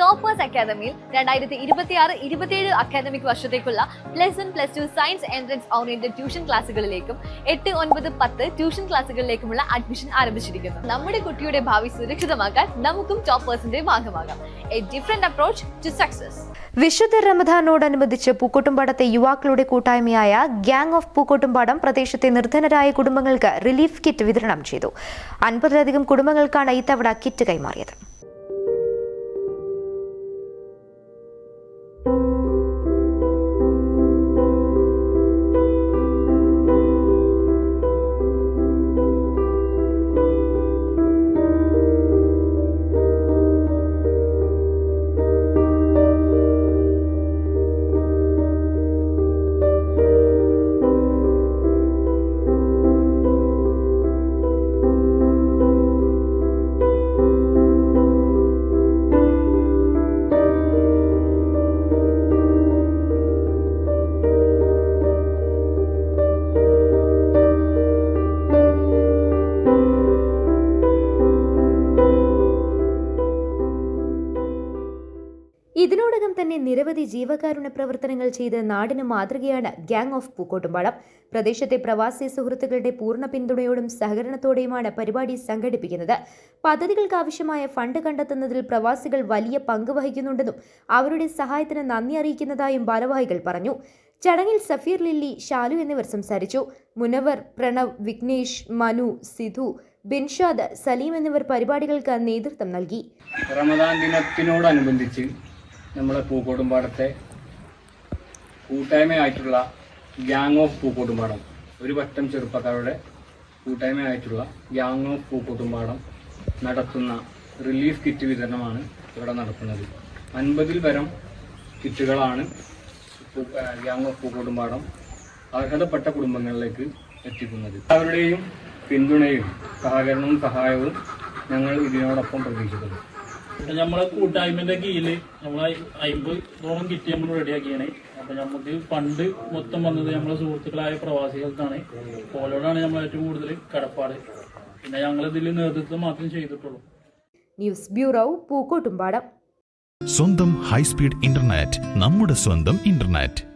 Toppers അക്കാദമിയിൽ രണ്ടായിരത്തി ഇരുപത്തിയാറ് ഇരുപത്തിയേഴ് അക്കാദമിക് വർഷത്തേക്കുള്ള plus one plus two science entrance oriented tuition ക്ലാസ്സുകളിലേക്കും എട്ട് ഒൻപത് പത്ത് ട്യൂഷൻ ക്ലാസ്സുകളിലേക്കുമുള്ള അഡ്മിഷൻ ആരംഭിച്ചിരിക്കുന്നു. നമ്മുടെ കുട്ടിയുടെ ഭാവി സുരക്ഷിതമാക്കാൻ നമുക്കും ടോപ്പേഴ്സിന്റെ ഭാഗമാകാം. A different approach to success വിശുദ്ധ റമദാനോടനുബന്ധിച്ച് പൂക്കോട്ടുംപാടത്തെ യുവാക്കളുടെ കൂട്ടായ്മയായ ഗ്യാങ് ഓഫ് പൂക്കോട്ടുംപാടം പ്രദേശത്തെ നിർധനരായ കുടുംബങ്ങൾക്ക് റിലീഫ് കിറ്റ് വിതരണം ചെയ്തു. അൻപതിലധികം കുടുംബങ്ങൾക്കാണ് ഇത്തവണ കിറ്റ് കൈമാറിയത്. ഇതിനോടകം തന്നെ നിരവധി ജീവകാരുണ്യ പ്രവർത്തനങ്ങൾ ചെയ്ത് നാടിന് മാതൃകയാണ് ഗ്യാങ് ഓഫ് പൂക്കോട്ടുംപാടം പ്രദേശത്തെ പ്രവാസി സുഹൃത്തുക്കളുടെ പൂർണ പിന്തുണയോടും സഹകരണത്തോടെയുമാണ് പരിപാടി സംഘടിപ്പിക്കുന്നത്. പദ്ധതികൾക്ക് ആവശ്യമായ ഫണ്ട് കണ്ടെത്തുന്നതിൽ പ്രവാസികൾ വലിയ പങ്ക് വഹിക്കുന്നുണ്ടെന്നും അവരുടെ സഹായത്തിന് നന്ദി അറിയിക്കുന്നതായും ഭാരവാഹികൾ പറഞ്ഞു. ചടങ്ങിൽ സഫീർ ലില്ലി ഷാലു എന്നിവർ സംസാരിച്ചു. മുനവർ പ്രണവ് വിഘ്നേഷ് മനു സിധു ബിൻഷാദ് സലീം എന്നിവർ പരിപാടികൾക്ക് നേതൃത്വം നൽകി. റമദാൻ ദിനത്തിനോടനുബന്ധിച്ച് നമ്മളെ പൂക്കോട്ടുംപാടത്തെ കൂട്ടായ്മയായിട്ടുള്ള ഗ്യാങ് ഓഫ് പൂക്കോട്ടുംപാടം ഒരു പറ്റം ചെറുപ്പക്കാരുടെ കൂട്ടായ്മയായിട്ടുള്ള ഗ്യാങ് ഓഫ് പൂക്കോട്ടുംപാടം നടത്തുന്ന റിലീഫ് കിറ്റ് വിതരണമാണ് ഇവിടെ നടത്തുന്നത് അൻപതിൽ പരം കിറ്റുകളാണ് ഗ്യാങ് ഓഫ് പൂക്കോട്ടുംപാടം അർഹതപ്പെട്ട കുടുംബങ്ങളിലേക്ക് എത്തിക്കുന്നത്. അവരുടെയും പിന്തുണയും സഹകരണവും സഹായവും ഞങ്ങൾ ഇതിനോടൊപ്പം പ്രതീക്ഷിക്കുന്നു. നമ്മളെ കൂട്ടായ്മന്റെ കീഴിൽ നമ്മളെ അമ്പതോളം കിറ്റ് നമ്മൾ റെഡിയാക്കിയാണ്. അപ്പൊ നമുക്ക് ഫണ്ട് മൊത്തം വന്നത് നമ്മളെ സുഹൃത്തുക്കളായ പ്രവാസികൾക്കാണ്. പോലോടാണ് നമ്മൾ ഏറ്റവും കൂടുതൽ കടപ്പാട്. പിന്നെ ഞങ്ങൾ ഇതിൽ നേതൃത്വം മാത്രം ചെയ്തിട്ടുള്ളൂ. News bureau Pookkottumpadam. സ്വന്തം ഹൈസ്പീഡ് ഇന്റർനെറ്റ് നമ്മുടെ സ്വന്തം ഇന്റർനെറ്റ്.